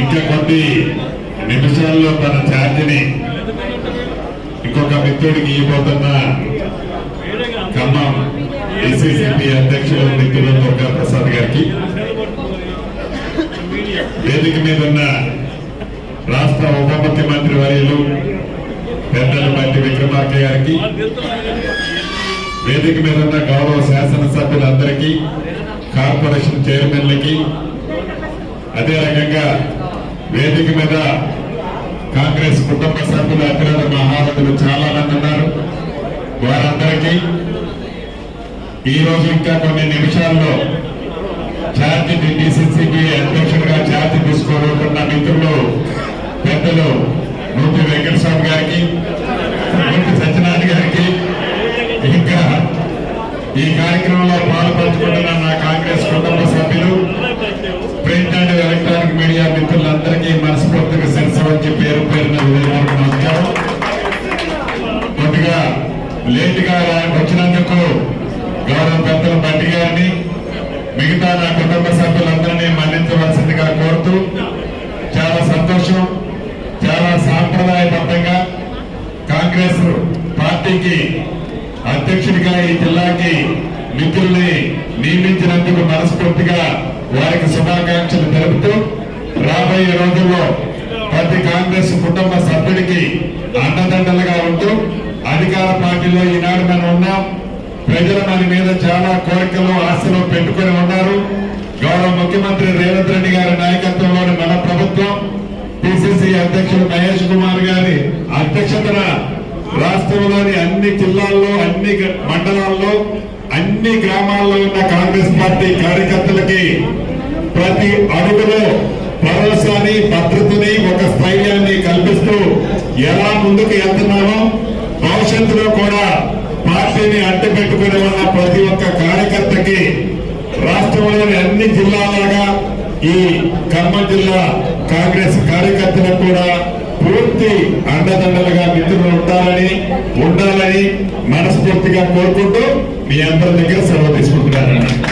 ఇంకా కొన్ని నిమిషాల్లో తన ఛార్జిని ఇంకొక మిత్రుడికి ఇవ్వబోతున్న ఖమ్మం ఏసీసీపీ అధ్యక్షులు మిత్రులు దుర్గా ప్రసాద్ గారికి. వేదిక మీద ఉన్న రాష్ట్ర ఉప ముఖ్యమంత్రి వర్యులు పెద్దల మట్టి విక్రమార్క గారికి. వేదిక మీద ఉన్న గౌరవ శాసనసభ్యులందరికీ కార్పొరేషన్ చైర్మన్లకి అదే రకంగా వేదిక మీద కాంగ్రెస్ కుటుంబ సభ్యులు అతిరథ మహారథులు చాలా మంది ఉన్నారు. వారందరికీ ఈరోజు ఇంకా కొన్ని నిమిషాల్లో ఛార్జీ డిసిసిబి అధ్యక్షుడిగా ఛార్జీ తీసుకోబోతున్న మిత్రులు పెద్దలు నూతి వెంకటస్వామి గారికి నూతి సత్యనారాయణ గారికి ఇంకా ఈ కార్యక్రమంలో పాల్పంచుకుంటున్న నా కాంగ్రెస్ కుటుంబ సభ్యులు ప్రింట్ అండ్ ఎలక్ట్రానిక్ మీడియా మిత్రులందరికీ మనస్ఫూర్తిగా శిరస వచ్చి పేరు పేరున హృదయపూర్వక నమస్కారం కొద్దిగా లేట్గా వచ్చినందుకు గౌరవ పెద్దల బండి గారిని మిగతా నా కుటుంబ సభ్యులందరినీ మన్నించవలసిందిగా కోరుతూ చాలా సంతోషం చాలా సాంప్రదాయబద్ధంగా కాంగ్రెస్ పార్టీకి అధ్యక్షుడిగా ఈ జిల్లాకి మిత్రుల్ని నియమించినందుకు మనస్ఫూర్తిగా వారికి శుభాకాంక్షలు తెలుపుతూ రాబోయే రోజుల్లో ప్రతి కాంగ్రెస్ కుటుంబ సభ్యుడికి అండదండలుగా ఉంటూ అధికార పార్టీలో ఈనాడు మనం ఉన్నాం. ప్రజలు మన మీద చాలా కోరికలు ఆశలు పెట్టుకుని ఉన్నారు. గౌరవ ముఖ్యమంత్రి రేవంత్ రెడ్డి గారి నాయకత్వంలోని మన ప్రభుత్వం పిసిసి అధ్యక్షుడు మహేష్ కుమార్ గారి అధ్యక్షతన రాష్ట్రంలోని అన్ని జిల్లాల్లో అన్ని మండలాల్లో అన్ని గ్రామాల్లో ఉన్న కాంగ్రెస్ పార్టీ కార్యకర్తలకి ప్రతి అడుగులో భరోసాని భద్రతని ఒక స్థైర్యాన్ని కల్పిస్తూ ఎలా ముందుకు వెళ్తున్నామో భవిష్యత్తులో కూడా పార్టీని అడ్డుపెట్టుకుని ఉన్న ప్రతి ఒక్క కార్యకర్తకి రాష్ట్రంలోని అన్ని జిల్లాలాగా ఈ ఖమ్మం జిల్లా కాంగ్రెస్ కార్యకర్తలకు కూడా పూర్తి అండదండలుగా మిత్రులు ఉండాలని ఉండాలని మనస్ఫూర్తిగా కోరుకుంటూ మీ అందరి దగ్గర సెలవు తీసుకుంటున్నాను.